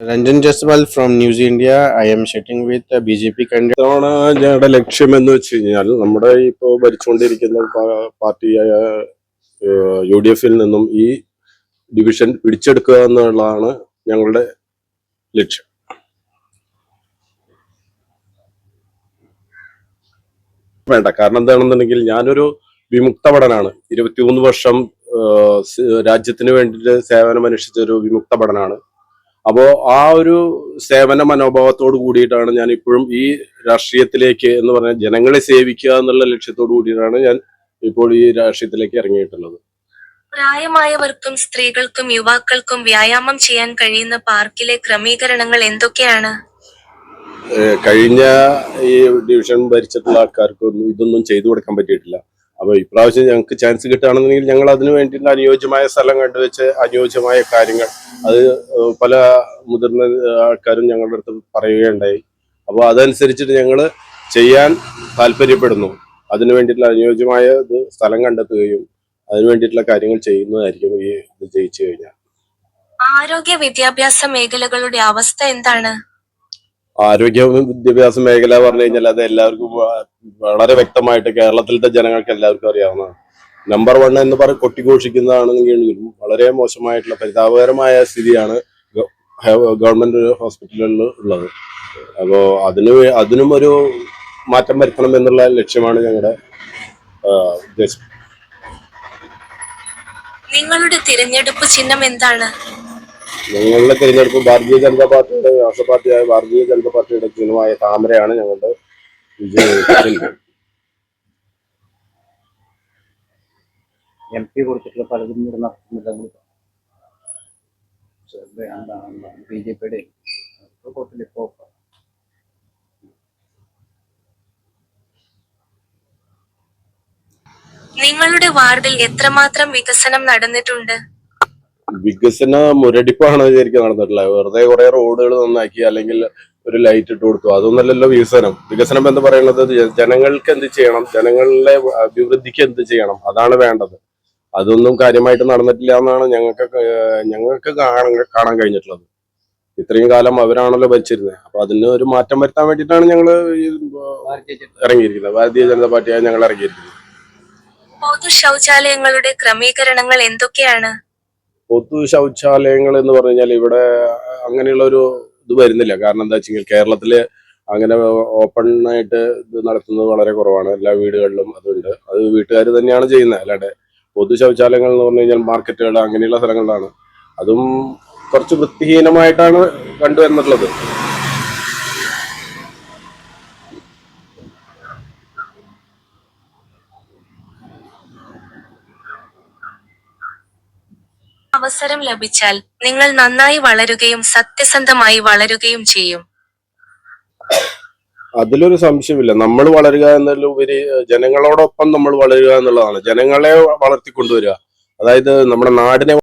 Ranjan Jaiswal from News India I am chatting with B J P ഇതാണ് ഞങ്ങളുടെ ലക്ഷ്യം എന്ന് വെച്ച് കഴിഞ്ഞാൽ നമ്മുടെ ഇപ്പോൾ ഭരിച്ചുകൊണ്ടിരിക്കുന്ന പാർട്ടിയായ യു ഡി എഫിൽ നിന്നും ഈ ഡിവിഷൻ പിടിച്ചെടുക്കുക എന്നുള്ളതാണ് ഞങ്ങളുടെ ലക്ഷ്യം. വേണ്ട കാരണം എന്താണെന്നുണ്ടെങ്കിൽ ഞാനൊരു വിമുക്ത ഭടനാണ് ഇരുപത്തിമൂന്ന് വർഷം രാജ്യത്തിന് വേണ്ടിയിട്ട് സേവനം അനുഷ്ഠിച്ച ഒരു വിമുക്ത ഭടനാണ് അപ്പോ ആ ഒരു സേവന മനോഭാവത്തോട് കൂടിയിട്ടാണ് ഞാൻ ഇപ്പോഴും ഈ രാഷ്ട്രീയത്തിലേക്ക് എന്ന് പറഞ്ഞാൽ ജനങ്ങളെ സേവിക്കുക എന്നുള്ള ലക്ഷ്യത്തോട് കൂടിയിട്ടാണ് ഞാൻ ഇപ്പോൾ ഈ രാഷ്ട്രീയത്തിലേക്ക് ഇറങ്ങിയിട്ടുള്ളത്. പ്രായമായവർക്കും സ്ത്രീകൾക്കും യുവാക്കൾക്കും വ്യായാമം ചെയ്യാൻ കഴിയുന്ന പാർക്കിലെ ക്രമീകരണങ്ങൾ എന്തൊക്കെയാണ്? കഴിഞ്ഞ ഈ ഡിവിഷൻ ഭരിച്ചിട്ടുള്ള ആൾക്കാർക്കൊന്നും ഇതൊന്നും ചെയ്തു കൊടുക്കാൻ പറ്റിയിട്ടില്ല. അപ്പൊ ഇപ്രാവശ്യം ഞങ്ങൾക്ക് ചാൻസ് കിട്ടുകയാണെന്നുണ്ടെങ്കിൽ ഞങ്ങൾ അതിനു വേണ്ടിയിട്ടുള്ള അനുയോജ്യമായ സ്ഥലം കണ്ടുവെച്ച് അനുയോജ്യമായ കാര്യങ്ങൾ അത് പല മുതിർന്ന ആൾക്കാരും ഞങ്ങളുടെ അടുത്ത് പറയുകയുണ്ടായി. അപ്പോൾ അതനുസരിച്ചിട്ട് ഞങ്ങൾ ചെയ്യാൻ താല്പര്യപ്പെടുന്നു. അതിനു വേണ്ടിയിട്ടുള്ള അനുയോജ്യമായ ഇത് സ്ഥലം കണ്ടെത്തുകയും അതിനു വേണ്ടിയിട്ടുള്ള കാര്യങ്ങൾ ചെയ്യുന്നതായിരിക്കും ഈ ഇത് ജയിച്ചു കഴിഞ്ഞാൽ. ആരോഗ്യ വിദ്യാഭ്യാസ മേഖലകളുടെ അവസ്ഥ എന്താണ്? ആരോഗ്യ വിദ്യാഭ്യാസ മേഖല പറഞ്ഞു കഴിഞ്ഞാൽ അത് എല്ലാവർക്കും വളരെ വ്യക്തമായിട്ട് കേരളത്തിലത്തെ ജനങ്ങൾക്ക് എല്ലാവർക്കും അറിയാവുന്നതാണ്. നമ്പർ വൺ എന്ന് പറഞ്ഞ് കൊട്ടിഘോഷിക്കുന്നതാണെങ്കിലും വളരെ മോശമായിട്ടുള്ള പരിതാപകരമായ സ്ഥിതിയാണ് ഗവൺമെന്റ് ഹോസ്പിറ്റലുകളിൽ ഉള്ളത്. അപ്പോൾ അതിന് അതിനും ഒരു മാറ്റം വരുത്തണം എന്നുള്ള ലക്ഷ്യമാണ് ഞങ്ങളുടെ ഉദ്ദേശം. നിങ്ങളുടെ തിരഞ്ഞെടുപ്പ് ചിഹ്നം എന്താണ്? ഞങ്ങളുടെ തിരഞ്ഞെടുപ്പ് ഭാരതീയ ജനതാ പാർട്ടിയുടെ രാഷ്ട്രപാർട്ടിയായ ഭാരതീയ ജനതാ പാർട്ടിയുടെ ചിഹ്നമായ താമരയാണ് ഞങ്ങളുടെ വിജയം എം പി കൊടുത്തിട്ടുള്ള പലതും ഇവിടെ നടത്തുന്നില്ല ബി ജെ പിയുടെ കോട്ടിൽ ഇപ്പോൾ നിങ്ങളുടെ വാർഡിൽ എത്രമാത്രം വികസനം നടന്നിട്ടുണ്ട്? വികസന മുരടിപ്പാണ് ശരിക്കും നടന്നിട്ടുള്ളത് വെറുതെ കുറെ റോഡുകൾ നന്നാക്കി അല്ലെങ്കിൽ ഒരു ലൈറ്റ് ഇട്ട് കൊടുത്തു. അതൊന്നല്ലല്ലോ വികസനം. വികസനം എന്ന് പറയുന്നത് ജനങ്ങൾക്ക് എന്ത് ചെയ്യണം? ജനങ്ങളുടെ അഭിവൃദ്ധിക്ക് എന്ത് ചെയ്യണം? അതാണ് വേണ്ടത്. അതൊന്നും കാര്യമായിട്ട് നടന്നിട്ടില്ല എന്നാണ് ഞങ്ങൾക്ക് ഞങ്ങൾക്ക് കാണാൻ കഴിഞ്ഞിട്ടുള്ളത്. ഇത്രയും കാലം അവരാണല്ലോ ഭരിച്ചിരുന്നത്. അപ്പൊ അതിന് ഒരു മാറ്റം വരുത്താൻ വേണ്ടിയിട്ടാണ് ഞങ്ങൾ ഇറങ്ങിയിരിക്കുന്നത്. ഭാരതീയ ജനതാ പാർട്ടിയായി ഞങ്ങൾ ഇറങ്ങിയിരിക്കുന്നത്. പൊതു ശൗചാലയങ്ങളുടെ ക്രമീകരണങ്ങൾ എന്തൊക്കെയാണ്? പൊതു ശൗചാലയങ്ങൾ എന്ന് പറഞ്ഞു കഴിഞ്ഞാൽ ഇവിടെ അങ്ങനെയുള്ള ഒരു ഇത് വരുന്നില്ല. കാരണം എന്താ വെച്ചെങ്കിൽ കേരളത്തിൽ അങ്ങനെ ഓപ്പൺ ആയിട്ട് ഇത് നടത്തുന്നത് വളരെ കുറവാണ്. എല്ലാ വീടുകളിലും അതുണ്ട്. അത് വീട്ടുകാർ തന്നെയാണ് ചെയ്യുന്നത്. അല്ലാണ്ട് പൊതു ശൗചാലയങ്ങൾ എന്ന് പറഞ്ഞു കഴിഞ്ഞാൽ മാർക്കറ്റുകൾ അങ്ങനെയുള്ള സ്ഥലങ്ങളിലാണ്. അതും കുറച്ച് വൃത്തിഹീനമായിട്ടാണ് കണ്ടുവന്നിട്ടുള്ളത് അവസരം ലഭിച്ചാൽ നിങ്ങൾ നന്നായി വളരുകയും സത്യസന്ധമായി വളരുകയും ചെയ്യും. അതിലൊരു സംശയമില്ല. നമ്മൾ വളരുക എന്നതിലുപരി ജനങ്ങളോടൊപ്പം നമ്മൾ വളരുക എന്നുള്ളതാണ്. ജനങ്ങളെ വളർത്തിക്കൊണ്ടുവരിക. അതായത് നമ്മുടെ നാടിനെ